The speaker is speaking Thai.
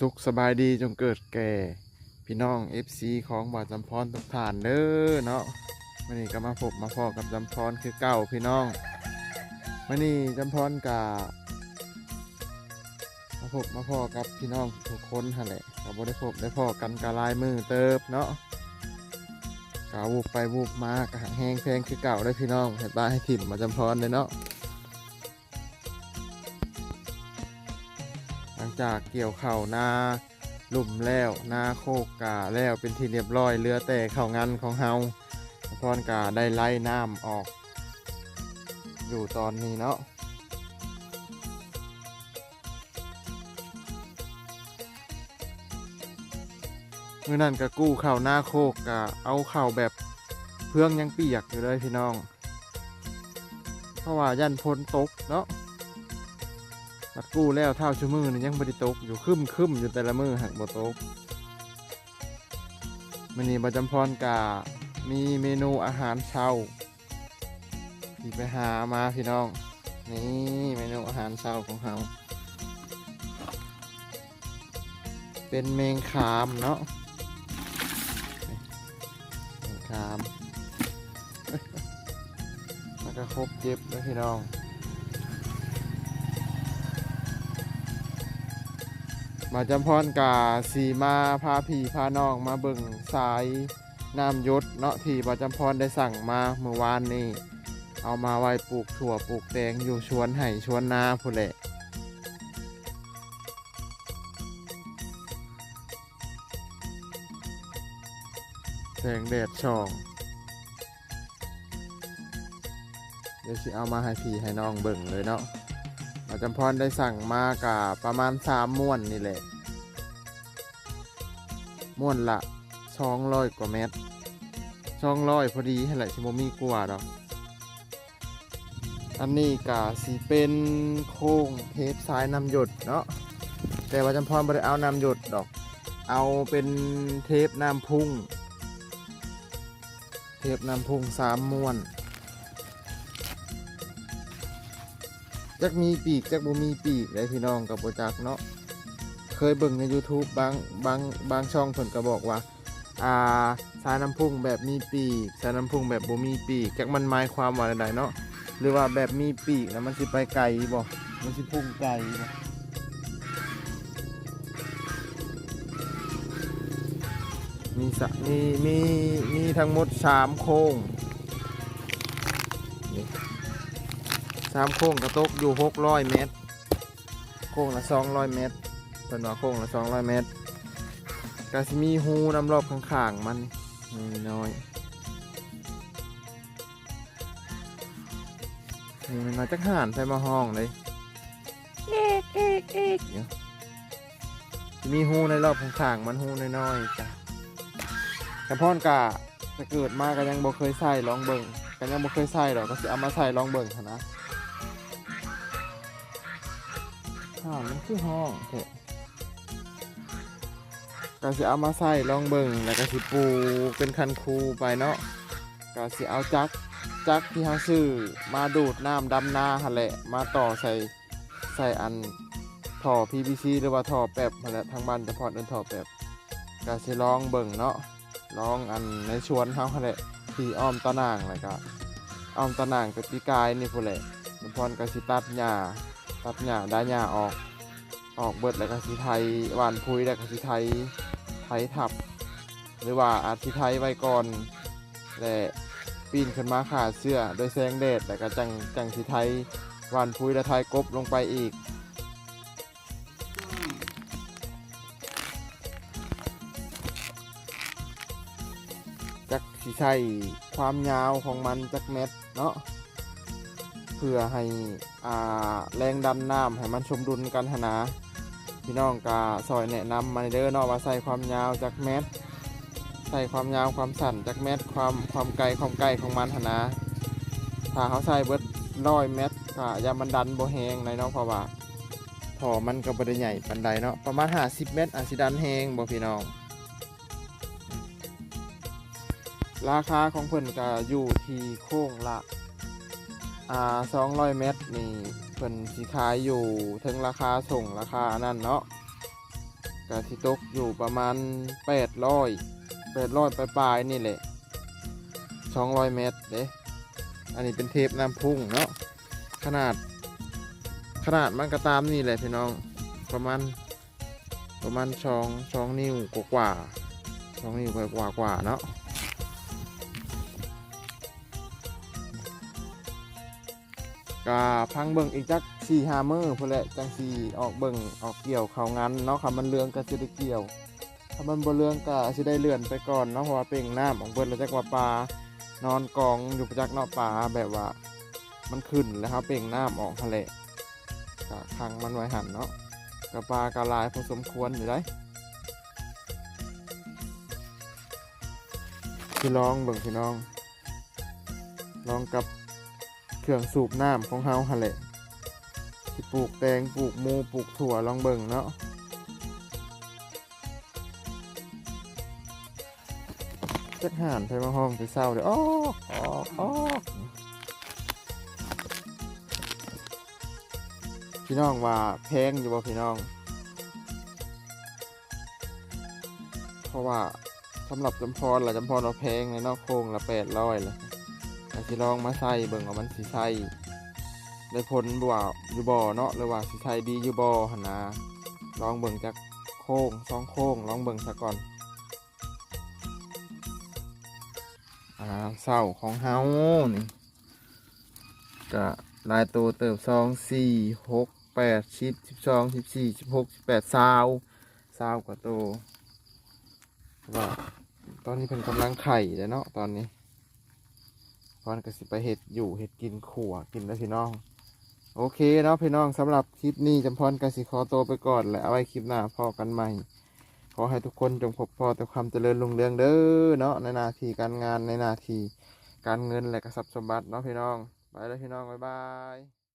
สุขสบายดีจงเกิดแก่ พี่น้อง FC ของบาวจำพรทุกท่านเด้อเนาะวันนี้ก็มาพบมาพอกับจำพรคือเก่าพี่น้องวันนี้จำพรกะมาพบมาพอกับพี่น้องทุกคนหั่นแหละก็บ่ได้พบได้พอกันกะลายมือเติบเนาะกาวูบไปวูบมากะแห้งแพงคือเก่าได้พี่น้องเห็นบ้าให้ถิ่มมาจำพรเลยเนาะ ลังจากเกี่ยวเข่านาลุ่มแล้วนาโคกกาแล้วเป็นที่เรียบร้อยเหลือแต่เข่างานของเฮาพรกาได้ไล่น้ำออก อยู่ตอนนี้เนาะเมื่อนั้นก็กู้เข่าหน้าโคกกะเอาเข่าแบบเพื่องยังเปียกอยู่เลยพี่น้อง เพราะว่ายันพ้นตกเนาะ บัดกู้แล้วเท่าชั่วมือนี่ยังบริตกอยู่คึมคึมอยู่แต่ละมือหักบตกมันนี้ประจำพรกามีเมนูอาหารเช้าที่ไปหามาพี่น้อง นี่เมนูอาหารเช้าของเราเป็นเมงคามเนาะเมงคาม แล้วก็ครบเจ็บแล้วพี่น้อง มาจำพรกาสีมาพาผีพาน้องมาเบิ่งสายน้ำยศเนาะที่บาจำพรได้สั่งมาเมื่อวานนี้เอามาไว้ปลูกถั่วปลูกแตงอยู่ชวนไห่ชวนนาพูนแหละแสงแดดช่อง เดี๋ยวสิเอามาให้พี่ให้น้องเบิ่งเลยเนาะ จาพรได้สั่งมากับประมาณสามม้วนนี่แหละ ม้วนละสองร้อยกว่าเมตรสองร้อยพอดีให้แหละชิโมมีกว่าดอกอันนี้กะสีเป็นโค้งเทปสายนำหยดเนาะแต่ว่าจำพรไม่ได้เอานำหยดดอก เอาเป็นเทปน้ำพุ่ง เทปน้ำพุ่งสามม้วน จักมีปีกจักบ่มีปีกเลยพี่น้องกับโปจักเนาะเคยเบิ่งใน YouTube บางบางบางช่องเพิ่นก็บอกว่าอ่าสายน้ำพุ่งแบบมีปีกสายน้ำพุ่งแบบบ่มีปีกจักมันหมายความว่าใดๆเนาะหรือว่าแบบมีปีกแล้วมันสิไปไกลบ่มันสิพุ่งไกลบ่มีสะมีมีมีทั้งหมดสามโค้ง สามโค้งกระตกอยู่หกร้อยเมตร โค้งละสองร้อยเมตรเป็นว่าโค้งละสองร้อยเมตรกาสิมีหูน้ำรอบข้างๆมันนี่น้อยนี่มันมาจากห่านใส่มาห้องเลยเอ๊กเอ๊กเอ๊กเนี่ยสิมีหูในรอบข้างๆมันหูน้อยๆจ้ะกระพอนกะจะเกิดมาก็ยังบ่เคยใส่ลองเบิ่งก็ยังบ่เคยใส่หรอกก็สิเอามาใส่ลองเบิ่งเถอะนะ ห้าวมันคือห้องเถอะก็สิเอามาใส่ลองเบิ่งแล้วก็สิปูเป็นคันคูไปเนาะก็สิเอาจักจักที่เฮาซื้อมาดูดน้ำดำนาหั่นแหละมาต่อใส่ใส่อันท่อ PVC หรือว่าท่อแป๊บหั่นแหละทางบ้านจะพอดเอิ้นท่อแป๊บก็สิลองเบิ่งเนาะลองอันในสวนเฮาหั่นแหละที่อ้อมตะนางแล้วก็อ้อมตะนางกับปีกายนี่พุ่นแหละมันพรก็สิตัดหญ้า ตัดหญ้าได้หญ้าออก ออกเบิดแล้วก็สิไทยหวานพุยแล้วก็สิไทยไทยทับ หรือว่าอาจสิไทยไว้ก่อนและปีนขึ้นมาขาเสื้อโดยแสงแดดแล้วก็จังจังสิไทยหวานพุยและไทยกบลงไปอีกจักสิใช้ความยาวของมันจักเม็ดเนาะเพื่อให้ แรงดันน้ำให้มันสมดุลกันหนนะพี่น้องกาซอยแนะนำมาเด้อเนาะว่าใส่ความยาวจากเม็ดใส่ความยาวความสั้นจากเม็ดความความไกลความไกลของมันหนนะถ้าเขาใส่เบิดร้อยเมตรก็อยามันดันโบแหงในเนาะเพราะว่าพอมันก็บริใหญ่ปันใดเนาะประมาณ 50 เมตรอาจสิดันแหงบ่พี่น้อง ราคาของเพิ่นก็อยู่ที่โค้งละ อ่าสองร้อยเมตรนี่เพิ่นสิขายอยู่ถึงราคาส่งราคานนั้นเนาะก็ที่ตกอยู่ประมาณแปดร้อยแปดร้อยปลายๆนี่แหละสองร้อยเมตรเด้อันนี้เป็นเทปน้ำพุ่งเนาะขนาดขนาดมันก็ตามนี่แหละพี่น้องประมาณประมาณช่องช่องนิ้วกว่าๆช่องนิ้วกว่ากว่าเนาะ กาพังเบิ่งอีกจักสี่หามือเพื่อแหละจังสี่ออกเบิ่งออกเกี่ยวเขางันเนาะค่ะมันเรืองก็จะได้เกี่ยวถ้ามันบ่เรืองก็สิได้เลื่อนไปก่อนเนาะเพราะว่าเป่งน้ำของเบิ่นแล้วจักว่าปลานอนกองอยู่ประจักเนาะปลาแบบว่า มันขึ้นแล้วครับเป่งน้ำออกทะเลก็คังมันไว้หันเนาะกับปลากระลายพอสมควรอยู่ได้พี่ลองเบิ่งพี่น้องลองกับ เครื่องสูบน้ำของเฮาหั่นแหละที่ปลูกแตงปลูกมูปลูกถั่วลองเบิ่งเนาะจักห่านไปมาห้องไปเศร้าเดี๋ยวอ้ออ้ออ้อพี่น้องว่าแพงอยู่บ่พี่น้อง เพราะว่าสำหรับจำพรละจำพรเราแพงเลยเนอกโค้งละแปดร้อยเลย อาสิลองมาใส่เบิ่งว่ามันสิใส่ได้ผลบ่ว่าอยู่บ่เนาะหรือว่าสิใส่ดีอยู่บ่หั่นนะลองเบิ่งจากโค้งสองโค้งลองเบิ่งซะก่อนอ่าเศร้าของเฮานี่ก็ลายตัวเติบสองสี่หกแปดสิบสิบสองสิบสี่สิบหกสิบแปดสาวสาวกว่าตัวว่าตอนนี้เป็นกำลังไข่แล้วเนาะตอนนี้ พอนก็สิไปเห็ดอยู่เห็ดกินขั่วกินแล้วพี่น้อง โอเคเนาะพี่น้องสำหรับคลิปนี้จำพรกสิขอตัวไปก่อนและเอาไว้คลิปหน้าพอกันใหม่ ขอให้ทุกคนจงพบพอแต่ความเจริญรุ่งเรืองเด้อเนาะในนาทีการงานในนาทีการเงินและกระทรัพย์สมบัติเนาะพี่น้อง ไปแล้วพี่น้องบ๊ายบาย